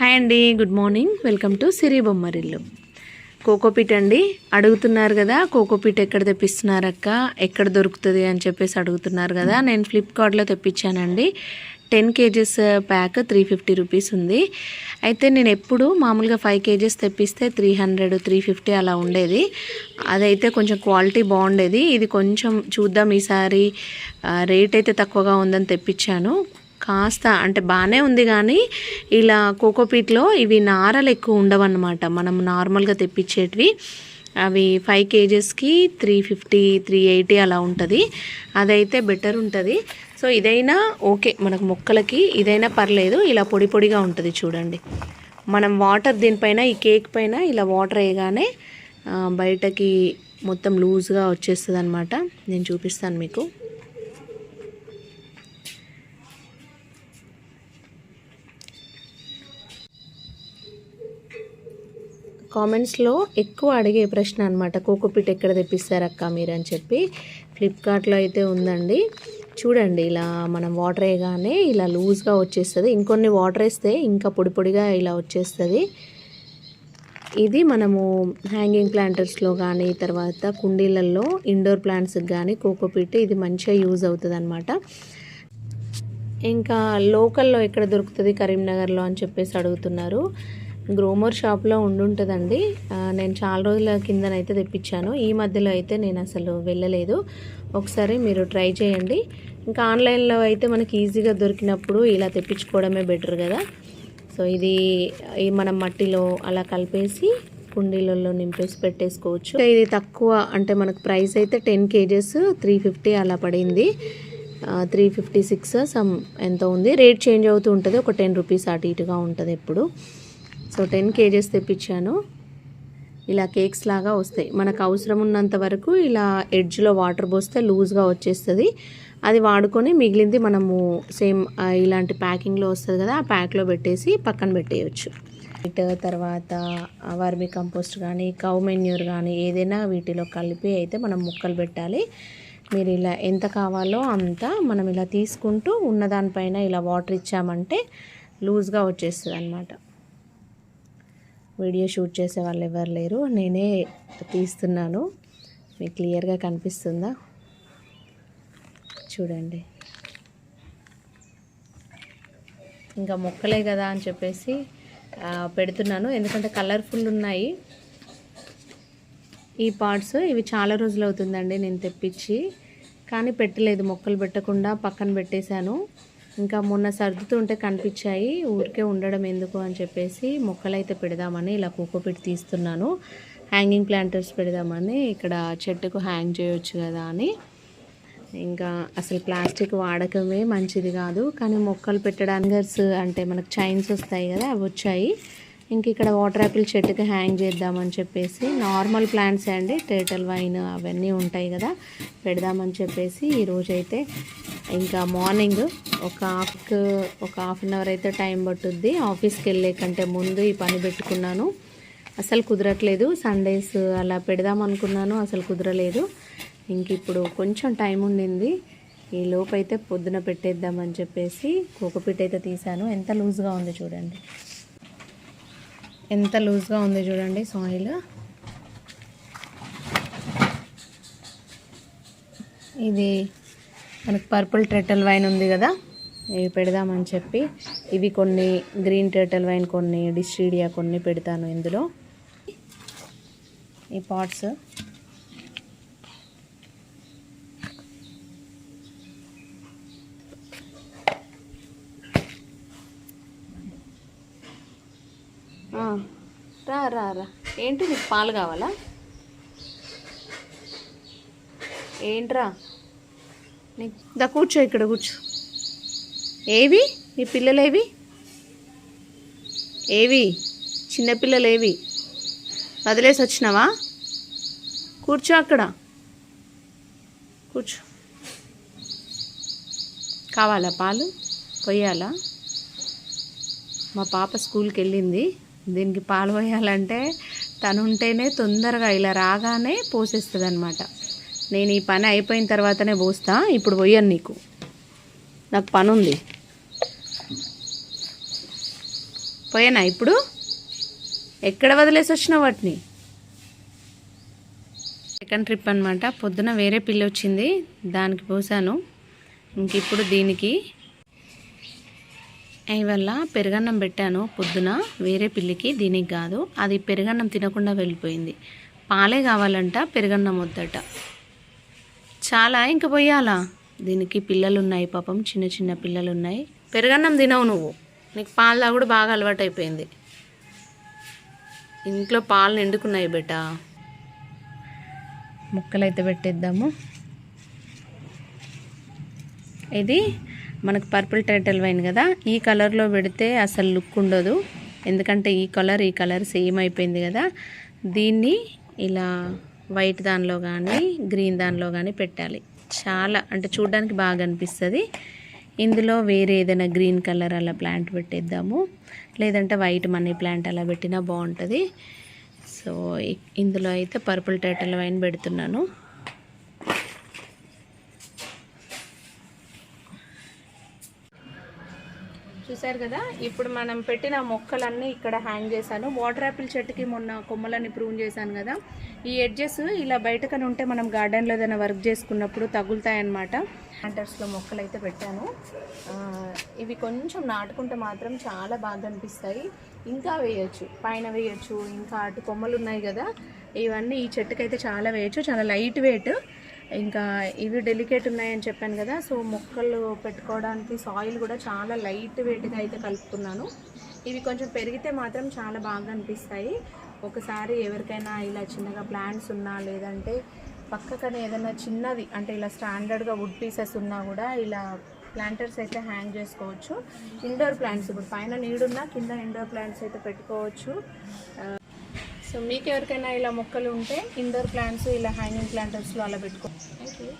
Hi అండి good morning. Welcome to Siri Bommarillu. Cocopeat అండి అడుగుతున్నారు కదా కోకోపీట్ ఎక్కడ తెప్పిస్తున్నారక్క ఎక్కడ దొరుకుతుంది అని చెప్పేసి అడుగుతున్నారు కదా నేను ఫ్లిప్కార్ట్లో తెప్పించానండి. Ten KGs pack three fifty rupees ఉంది. అయితే నేను ఎప్పుడు మామూలుగా ఫైవ్ కేజెస్ తెప్పిస్తే త్రీ హండ్రెడ్ త్రీ ఫిఫ్టీ అలా ఉండేది. అదైతే కొంచెం క్వాలిటీ బాగుండేది. ఇది కొంచెం చూద్దాం ఈసారి రేట్ అయితే తక్కువగా ఉందని తెప్పించాను. కాస్త అంటే బాగానే ఉంది కానీ ఇలా కోకోపీట్లో ఇవి నారలు ఎక్కువ ఉండవన్నమాట. మనం నార్మల్గా తెప్పించేటివి. అవి ఫైవ్ కేజెస్కి త్రీ ఫిఫ్టీ త్రీ ఎయిటీ అలా ఉంటుంది. అదైతే బెటర్ ఉంటుంది. సో ఇదైనా ఓకే. మనకు మొక్కలకి ఇదైనా పర్లేదు. ఇలా పొడి పొడిగా ఉంటుంది చూడండి. మనం వాటర్ దీనిపైన ఈ కేక్ పైన ఇలా వాటర్ వేయగానే బయటకి మొత్తం లూజ్గా వచ్చేస్తుంది అనమాట నేను చూపిస్తాను మీకు. కామెంట్స్లో ఎక్కువ అడిగే ప్రశ్న అనమాట కోకోపీట్ ఎక్కడ తెప్పిస్తారక్క మీరు అని చెప్పి. ఫ్లిప్కార్ట్లో అయితే ఉందండి. చూడండి ఇలా మనం వాటర్ వేయగానే ఇలా లూజ్గా వచ్చేస్తుంది. ఇంకొన్ని వాటర్ వేస్తే ఇంకా పొడి పొడిగా ఇలా వచ్చేస్తుంది. ఇది మనము హ్యాంగింగ్ ప్లాంటర్స్లో కానీ తర్వాత కుండీలలో ఇండోర్ ప్లాంట్స్కి కానీ కోకోపీట్ ఇది మంచిగా యూజ్ అవుతుంది అనమాట ఇంకా లోకల్లో ఎక్కడ దొరుకుతుంది కరీంనగర్లో అని చెప్పేసి అడుగుతున్నారు. గ్రోమర్ షాప్లో ఉండుంటుందండి. నేను చాలా రోజుల కిందనైతే తెప్పించాను. ఈ మధ్యలో అయితే నేను అసలు వెళ్ళలేదు. ఒకసారి మీరు ట్రై చేయండి. ఇంకా ఆన్లైన్లో అయితే మనకి ఈజీగా దొరికినప్పుడు ఇలా తెప్పించుకోవడమే బెటర్ కదా. సో ఇది మనం మట్టిలో అలా కలిపేసి కుండీలలో నింపేసి పెట్టేసుకోవచ్చు. ఇది తక్కువ అంటే మనకు ప్రైస్ అయితే టెన్ కేజెస్ త్రీ ఫిఫ్టీ అలా పడింది. త్రీ ఫిఫ్టీ సిక్స్ సమ్ ఎంత ఉంది. రేట్ చేంజ్ అవుతూ ఉంటుంది. ఒక టెన్ రూపీస్ అటు ఇటుగా ఉంటుంది ఎప్పుడు. సో టెన్ కేజెస్ తెప్పించాను. ఇలా కేక్స్ లాగా వస్తాయి. మనకు అవసరం ఉన్నంత వరకు ఇలా ఎడ్జ్లో వాటర్ పోస్తే లూజ్గా వచ్చేస్తుంది. అది వాడుకొని మిగిలింది మనము సేమ్ ఇలాంటి ప్యాకింగ్లో వస్తుంది కదా ఆ ప్యాక్లో పెట్టేసి పక్కన పెట్టేయచ్చు. ఇట్ తర్వాత వర్మి కంపోస్ట్ కానీ కౌ మెన్యూర్ కానీ ఏదైనా వీటిలో కలిపి అయితే మనం ముక్కలు పెట్టాలి. మీరు ఇలా ఎంత కావాలో అంత మనం ఇలా తీసుకుంటూ ఉన్నదానిపైన ఇలా వాటర్ ఇచ్చామంటే లూజ్గా వచ్చేస్తుంది అనమాట వీడియో షూట్ చేసే వాళ్ళు ఎవరు లేరు. నేనే తీస్తున్నాను. మీకు క్లియర్గా కనిపిస్తుందా? చూడండి. ఇంకా మొక్కలే కదా అని చెప్పేసి పెడుతున్నాను. ఎందుకంటే కలర్ఫుల్ ఉన్నాయి. ఈ పార్ట్స్ ఇవి చాలా రోజులు అవుతుందండి నేను తెప్పించి. కానీ పెట్టలేదు. మొక్కలు పెట్టకుండా పక్కన పెట్టేశాను. ఇంకా మొన్న సర్దుతుంటే కనిపించాయి. ఊరికే ఉండడం ఎందుకు అని చెప్పేసి మొక్కలు అయితే పెడదామని ఇలా కోకోపీట్ తీస్తున్నాను. హ్యాంగింగ్ ప్లాంటర్స్ పెడదామని ఇక్కడ చెట్టుకు హ్యాంగ్ చేయొచ్చు కదా అని. ఇంకా అసలు ప్లాస్టిక్ వాడకమే మంచిది కాదు. కానీ మొక్కలు పెట్టడానికి అంటే మనకు చైన్స్ వస్తాయి కదా అవి వచ్చాయి. ఇంక ఇక్కడ వాటర్ యాపిల్ చెట్టుకి హ్యాంగ్ చేద్దామని చెప్పేసి నార్మల్ ప్లాంట్స్ అండి టేటల్ వైన్ అవన్నీ ఉంటాయి కదా పెడదామని చెప్పేసి ఈరోజు అయితే ఇంకా మార్నింగ్ ఒక హాఫ్ ఒక హాఫ్ అన్ అవర్ అయితే టైం పట్టుద్ది. ఆఫీస్కి వెళ్ళే కంటే ముందు ఈ పని పెట్టుకున్నాను. అసలు కుదరట్లేదు. సండేస్ అలా పెడదాం అనుకున్నాను అసలు కుదరలేదు. ఇంక ఇప్పుడు కొంచెం టైం ఉండింది. ఈ లోపు అయితే పొద్దున పెట్టేద్దామని చెప్పేసి కోకోపీట్ అయితే తీసాను ఎంత లూజ్గా ఉంది చూడండి. ఎంత లూజ్గా ఉంది చూడండి సాయిల్ ఇది మనకు పర్పుల్ టెటల్ వైన్ ఉంది కదా ఇవి పెడదామని చెప్పి ఇవి కొన్ని గ్రీన్ టెటల్ వైన్ కొన్ని డిస్ట్రీడియా కొన్ని పెడతాను ఇందులో. ఈ పాట్స్ రా రా రా. ఏంటి నీకు పాలు కావాలా? ఏంట్రా? నీకు దా కూర్చో ఇక్కడ కూర్చో. ఏవి? నీ పిల్లలు ఏవి? ఏవి చిన్నపిల్లలు ఏవి వదిలేసి వచ్చినావా? కూర్చో అక్కడ. కూర్చో. కావాలా పాలు? కొయ్యాలా? మా పాప స్కూల్కి వెళ్ళింది. దీనికి పాలు పోయాలంటే తను ఉంటేనే తొందరగా ఇలా రాగానే పోసేస్తుంది అనమాట నేను ఈ పని అయిపోయిన తర్వాతనే పోస్తా ఇప్పుడు పోయాను నీకు. నాకు పని ఉంది పోయానా ఇప్పుడు? ఎక్కడ వదిలేసి వచ్చినావు వాటిని? సెకండ్ ట్రిప్ అనమాట పొద్దున వేరే పిల్లి వచ్చింది దానికి పోసాను. ఇంక ఇప్పుడు దీనికి ఇవల్ల పెరుగన్నం పెట్టాను పొద్దున. వేరే పిల్లికి దీనికి కాదు. అది పెరుగన్నం తినకుండా వెళ్ళిపోయింది. పాలే కావాలంట పెరుగన్నం వద్దట. చాలా ఇంక పోయాలా? దీనికి పిల్లలు ఉన్నాయి పాపం. చిన్న చిన్న పిల్లలు ఉన్నాయి పెరుగన్నం తినవు నువ్వు. నీకు పాలు తాగుడు బాగా అలవాటు అయిపోయింది ఇంట్లో పాలు నిండుకున్నాయి బేట. ముక్కలు అయితే పెట్టేద్దాము. ఇది మనకు పర్పుల్ టైటల్ వైన్ కదా ఈ కలర్లో పెడితే అసలు లుక్ ఉండదు. ఎందుకంటే ఈ కలర్ ఈ కలర్ సేమ్ అయిపోయింది కదా. దీన్ని ఇలా వైట్ దానిలో కానీ గ్రీన్ దానిలో కానీ పెట్టాలి. చాలా అంటే చూడడానికి బాగా అనిపిస్తుంది. ఇందులో వేరే ఏదైనా గ్రీన్ కలర్ అలా ప్లాంట్ పెట్టేద్దాము. లేదంటే వైట్ మనీ ప్లాంట్ అలా పెట్టినా బాగుంటుంది. సో ఇందులో అయితే పర్పుల్ టైటల్ వైన్ పెడుతున్నాను. చూసారు కదా ఇప్పుడు మనం పెట్టిన మొక్కలన్నీ ఇక్కడ హ్యాంగ్ చేశాను. వాటర్ యాపిల్ చెట్టుకి మొన్న కొమ్మలన్నీ ప్రూవ్ చేశాను కదా. ఈ ఎడ్జెస్ ఇలా బయటకని ఉంటే మనం గార్డెన్లో ఏదైనా వర్క్ చేసుకున్నప్పుడు తగులుతాయన్నమాట. ప్లాంటర్స్లో మొక్కలు అయితే పెట్టాను. ఇవి కొంచెం నాటుకుంటే మాత్రం చాలా బాగా అనిపిస్తాయి. ఇంకా వేయచ్చు పైన వేయచ్చు ఇంకా అటు కొమ్మలు ఉన్నాయి కదా. ఇవన్నీ ఈ చెట్టుకైతే చాలా వేయచ్చు. చాలా లైట్ వెయిట్ ఇంకా ఇవి డెలికేట్ ఉన్నాయని చెప్పాను కదా సో మొక్కలు పెట్టుకోవడానికి సాయిల్ కూడా చాలా లైట్ వెయిట్గా అయితే కలుపుతున్నాను. ఇవి కొంచెం పెరిగితే మాత్రం చాలా బాగా అనిపిస్తాయి. ఒకసారి ఎవరికైనా ఇలా చిన్నగా ప్లాంట్స్ ఉన్నా లేదంటే పక్కకనే ఏదైనా చిన్నది అంటే ఇలా స్టాండర్డ్గా వుడ్ పీసెస్ ఉన్నా కూడా ఇలా ప్లాంటర్స్ అయితే హ్యాంగ్ చేసుకోవచ్చు. ఇండోర్ ప్లాంట్స్ ఇప్పుడు పైన నీడున్నా కింద ఇండోర్ ప్లాంట్స్ అయితే పెట్టుకోవచ్చు. సో మీకు ఎవరికైనా ఇలా మొక్కలు ఉంటే ఇండోర్ ప్లాంట్స్ ఇలా హ్యాంగింగ్ ప్లాంటర్స్లో అలా పెట్టుకో థ్యాంక్ యూ